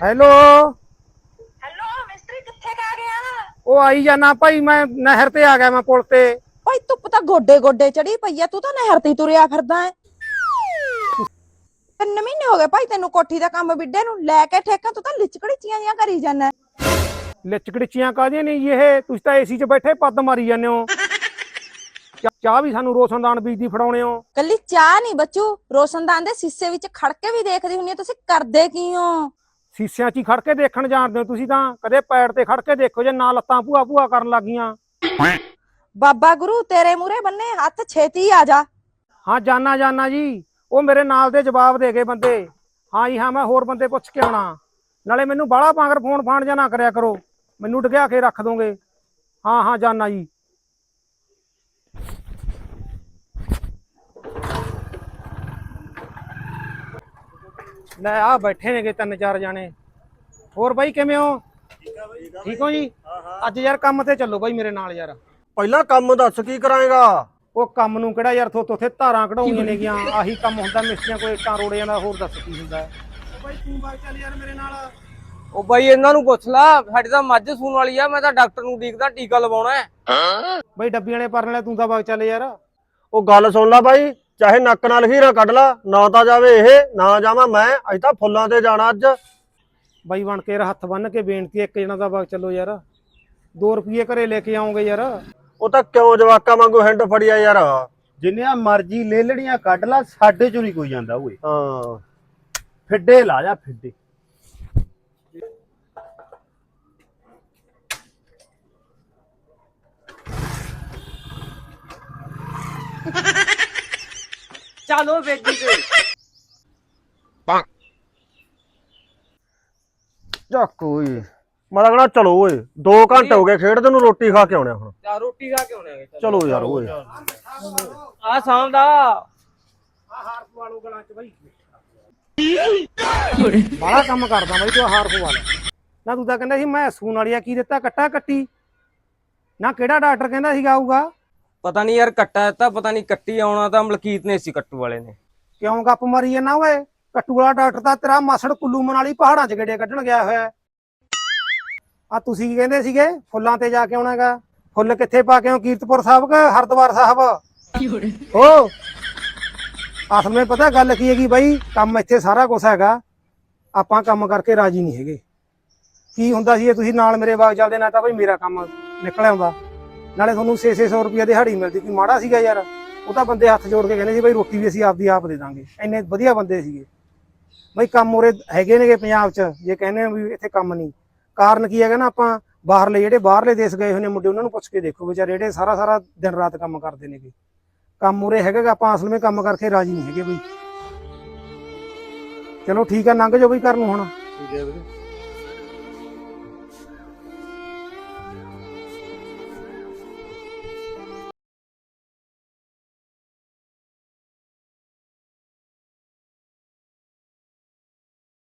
Hello. Hello ਮਿਸਤਰੀ ਕਿੱਥੇ ਕਾ ਗਿਆ? ਉਹ ਆਈ ਜਾਣਾ ਭਾਈ ਮੈਂ ਨਹਿਰ ਤੇ ਆ ਗਿਆ ਮੈਂ ਪੁਲ ਤੇ। ਭਾਈ ਧੁੱਪ ਤਾਂ ਗੋਡੇ ਗੋਡੇ ਚੜੀ ਪਈ ਆ ਤੂੰ ਤਾਂ ਨਹਿਰ ਤੇ ਹੀ ਤੁਰਿਆ ਫਿਰਦਾ ਹੈ। ਤਿੰਨ ਮਹੀਨੇ ਹੋ ਗਏ ਭਾਈ ਤੈਨੂੰ ਕੋਠੀ ਦਾ ਕੰਮ ਵਿੱਡੇ ਨੂੰ ਲੈ ਕੇ ਠੇਕਾ ਤੂੰ ਤਾਂ ਲਿਚਕੜੀਚੀਆਂ ਜੀਆਂ ਕਰੀ ਜਾਂਦਾ ਲਿਚਕੜੀਚੀਆਂ ਕਾਹਦੀਆਂ ਨਹੀਂ ਜੀ ਇਹ? ਤੁਸੀਂ ਤਾਂ ਏਸੀ 'ਚ ਬੈਠੇ ਪੱਦ ਮਾਰੀ ਜਾਂਦੇ ਹੋ। ਚਾ- ਚਾਹ ਵੀ ਸਾਨੂੰ ਰੋਸ਼ਨਦਾਨ ਬੀਜ ਦੀ ਫੜਾਉਣੇ ਹੋ। ਕੱਲੀ ਚਾਹ ਨਹੀਂ ਬੱਚੂ ਰੋਸ਼ਨਦਾਨ ਦੇ ਸੀਸੇ ਵਿੱਚ ਖੜ ਕੇ ਵੀ ਦੇਖਦੀ ਹੁੰਨੀ ਆ ਤੁਸੀਂ ਕਰਦੇ ਕੀ ਹੋ? ਸੀਸਿਆਂ 'ਚ ਹੀ ਖੜ ਕੇ ਦੇਖਣ ਜਾਣਦੇ ਹੋ ਤੁਸੀਂ ਤਾਂ ਕਦੇ ਪੈਰ ਤੇ ਖੜ ਕੇ ਦੇਖੋ ਜੇ ਨਾ ਲੱਤਾਂ ਭੂਆ ਭੂਆ ਕਰਨ ਲੱਗੀਆਂ। ਬਾਬਾ ਗੁਰੂ ਤੇਰੇ ਮੂਰੇ ਬੰਨੇ ਹੱਥ ਛੇਤੀ ਆ ਜਾ। ਹਾਂ ਜਾਨਾ ਜਾਨਾ ਜੀ ਉਹ ਮੇਰੇ ਨਾਲ ਦੇ ਜਵਾਬ ਦੇ ਗਏ ਬੰਦੇ। ਹਾਂ ਜੀ ਹਾਂ ਮੈਂ ਹੋਰ ਬੰਦੇ ਪੁੱਛ ਕੇ ਆਉਣਾ। ਨਾਲੇ ਮੈਨੂੰ ਬਾਹਲਾ ਪਾਂਗਰ ਫੋਨ ਫਾਨ ਜਾਂ ਨਾ ਕਰਿਆ ਕਰੋ। ਮੈਨੂੰ ਡਗਿਆ ਕੇ ਰੱਖ ਦੋਗੇ। ਹਾਂ ਹਾਂ ਜਾਨਾ ਜੀ। ਲੈ ਆ ਬੈਠੇ ਨੇਗੇ ਤਿੰਨ ਚਾਰ ਜਾਣੇ। ਹੋਰ ਬਾਈ ਕਿਵੇਂ ਹੋ? ਠੀਕ ਹੋ ਜੀ? ਅੱਜ ਯਾਰ ਕੰਮ ਤੇ ਚੱਲੋ ਬਾਈ ਮੇਰੇ ਨਾਲ ਯਾਰ। ਪਹਿਲਾਂ ਕੰਮ ਦੱਸ ਕੀ ਕਰਾਏਗਾ? ਉਹ ਕੰਮ ਨੂੰ ਕਿਹੜਾ ਯਾਰ ਥੋਤੋਂ ਉੱਥੇ ਧਾਰਾਂ ਕਢਾਉਣੀਆਂ ਨੇਗੀਆਂ ਆਹੀ ਕੰਮ ਹੁੰਦਾ ਮਿਸਤਰੀਆਂ ਕੋਲ ਇੱਟਾਂ ਰੋੜਿਆਂ ਦਾ ਹੋਰ ਦੱਸ ਕੀ ਹੁੰਦਾ। ਉਹ ਬਾਈ ਤੂੰ ਬਾਈ ਚੱਲ ਯਾਰ ਮੇਰੇ ਨਾਲ। ਉਹ ਬਾਈ ਇਹਨਾਂ ਨੂੰ ਪੁੱਛ ਲਾ ਸਾਡੀ ਤਾਂ ਮੱਝ ਸੂਣ ਵਾਲੀ ਆ ਮੈਂ ਤਾਂ ਡਾਕਟਰ ਨੂੰ ਦੇਖਦਾ ਟੀਕਾ ਲਵਾਉਣਾ ਹੈ। ਬਾਈ ਡੱਬੀਆਂ ਵਾਲੇ ਪਰਨ ਵਾਲੇ ਤੂੰ ਤਾਂ ਬਾਗ ਚੱਲ ਯਾਰ। ਉਹ ਗੱਲ ਸੁਣ ਲੈ ਬਾਈ ਚਾਹੇ ਨੱਕ ਨਾਲ ਹੀਰਾ ਕੱਢ ਲਾ ਨਾ ਤਾਂ ਜਾਵੇ ਇਹ ਨਾ ਜਾਵਾਂ ਮੈਂ ਅੱਜ ਤਾਂ ਫੁੱਲਾਂ ਤੇ ਜਾਣਾ ਅੱਜ। ਬਾਈ ਬਣ ਕੇ ਯਾਰ ਹੱਥ ਬੰਨ ਕੇ ਬੇਨਤੀ ਹੈ, ਇੱਕ ਜਣਾ ਦਾ ਬਾਗ ਚੱਲੋ ਯਾਰ। 2 ਰੁਪਏ ਘਰੇ ਲੈ ਕੇ ਆਉਂਗੇ ਯਾਰ। ਉਹ ਤਾਂ ਕਿਉਂ ਜਵਾਕਾਂ ਵਾਂਗੂ ਹੈਂਡ ਫੜਿਆ ਯਾਰ? ਜਿੰਨੀਆਂ ਮਰਜ਼ੀ ਲੇਲੜੀਆਂ ਕੱਢ ਲਾ ਸਾਡੇ ਚੋਂ ਨਹੀਂ ਕੋਈ ਜਾਂਦਾ ਓਏ। ਹਾਂ। ਫਿੱਡੇ ਲਾ ਜਾ ਫਿੱਡੇ। ਚਲੋ ਵੇਜੀ ਤੇ ਚੱਕ ਓਏ ਮੈਂ ਕਹਣਾ ਚਲੋ ਓਏ 2 ਘੰਟੇ ਹੋ ਗਏ ਖੇਡਦੇ ਨੂੰ ਰੋਟੀ ਖਾ ਕੇ ਆਉਣੇ ਹੁਣ। ਚਾ ਰੋਟੀ ਖਾ ਕੇ ਆਉਣੇ ਚਲੋ ਯਾਰ ਓਏ। ਆ ਸ਼ਾਮ ਦਾ। ਹਾਰ ਪਵਾਲੋ ਗਲਾਂ 'ਚ ਬਾਈ ਬੜਾ ਕੰਮ ਕਰਦਾ ਬਾਈ ਤੂੰ ਹਾਰ ਪਵਾ ਲੈ। ਨਾ ਤੂੰ ਤਾਂ ਕਹਿੰਦਾ ਸੀ ਮੈਂ ਸੂਣ ਵਾਲੀ ਆ ਕੀ ਦਿੱਤਾ ਕੱਟਾ ਕੱਟੀ। ਨਾ ਕਿਹੜਾ ਡਾਕਟਰ ਕਹਿੰਦਾ ਸੀਗਾ ਆਊਗਾ? ਪਤਾ ਨਹੀਂ ਯਾਰ ਕੱਟਾ ਤਾਂ ਪਤਾ ਨਹੀਂ ਕੱਟੀ ਆਉਣਾ ਤਾਂ ਮਲਕੀਤ ਨੇ ਸੀ ਕੱਟੂ ਵਾਲੇ ਨੇ। ਕਿਉਂ ਗੱਪ ਮਾਰੀ ਜਾਂਦਾ ਓਏ? ਕੱਟੂ ਵਾਲਾ ਡਾਕਟਰ ਤਾਂ ਤੇਰਾ ਮਾਸੜ ਕੁੱਲੂ ਮਨਾਲੀ ਪਹਾੜਾਂ 'ਚ ਗੇੜੇ ਕੱਢਣ ਗਿਆ ਹੋਇਆ। ਆ ਤੁਸੀਂ ਕੀ ਕਹਿੰਦੇ ਸੀਗੇ? ਫੁੱਲਾਂ ਤੇ ਜਾ ਕੇ ਆਉਣਾਗਾ ਫੁੱਲ ਕਿੱਥੇ ਪਾ ਕੇ ਆਉਂ ਕੀਰਤਪੁਰ ਸਾਹਿਬ ਕਿ ਹਰਦੁਆਰ ਸਾਹਿਬ? ਓ ਅਸਲ ਵਿੱਚ ਪਤਾ ਗੱਲ ਕੀ ਹੈਗੀ ਬਾਈ? ਕੰਮ ਇੱਥੇ ਸਾਰਾ ਕੁਝ ਹੈਗਾ। ਆਪਾਂ ਕੰਮ ਕਰਕੇ ਰਾਜੀ ਨਹੀਂ ਹੈਗੇ। ਕੀ ਹੁੰਦਾ ਸੀ ਜੇ ਤੁਸੀਂ ਨਾਲ ਮੇਰੇ ਬਾਗ ਚੱਲਦੇ ਨਾ ਤਾਂ ਬਈ ਮੇਰਾ ਕੰਮ ਨਿਕਲ ਆਉਂਦਾ। ਨਾਲੇ ਤੁਹਾਨੂੰ 6-600 ਰੁਪਏ ਦਿਹਾੜੀ ਮਿਲਦੀ। ਕੀ ਮਾੜਾ ਸੀਗਾ ਯਾਰ। ਉਹ ਤਾਂ ਬੰਦੇ ਹੱਥ ਜੋੜ ਕੇ ਕਹਿੰਦੇ ਸੀ, ਬਈ ਰੋਟੀ ਵੀ ਅਸੀਂ ਆਪਦੀ ਆਪ ਦੇ ਦਾਂਗੇ। ਇੰਨੇ ਵਧੀਆ ਬੰਦੇ ਸੀਗੇ। ਬਈ ਕੰਮ ਉਰੇ ਹੈਗੇ ਨੇਗੇ ਪੰਜਾਬ 'ਚ, ਜੇ ਕਹਿੰਦੇ ਵੀ ਇੱਥੇ ਕੰਮ ਨਹੀਂ। ਕਾਰਨ ਕੀ ਹੈਗਾ ਨਾ, ਆਪਾਂ ਬਾਹਰਲੇ ਜਿਹੜੇ ਬਾਹਰਲੇ ਦੇਸ਼ ਗਏ ਹੋਏ ਨੇ ਮੁੰਡੇ, ਉਹਨਾਂ ਨੂੰ ਪੁੱਛ ਕੇ ਦੇਖੋ ਵਿਚਾਰੇ ਜਿਹੜੇ ਸਾਰਾ ਸਾਰਾ ਦਿਨ ਰਾਤ ਕੰਮ ਕਰਦੇ ਨੇਗੇ। ਕੰਮ ਉਰੇ ਹੈਗਾ ਆਪਾਂ ਅਸਲ ਵਿੱਚ ਕੰਮ ਕਰਕੇ ਰਾਜੀ ਨਹੀਂ ਹੈਗੇ ਬਈ। ਚਲੋ ਠੀਕ ਆ, ਲੰਘ ਜਾਓ ਬਈ ਘਰ ਨੂੰ ਹੁਣ। ਠੀਕ ਹੈ ਵੀਰੇ।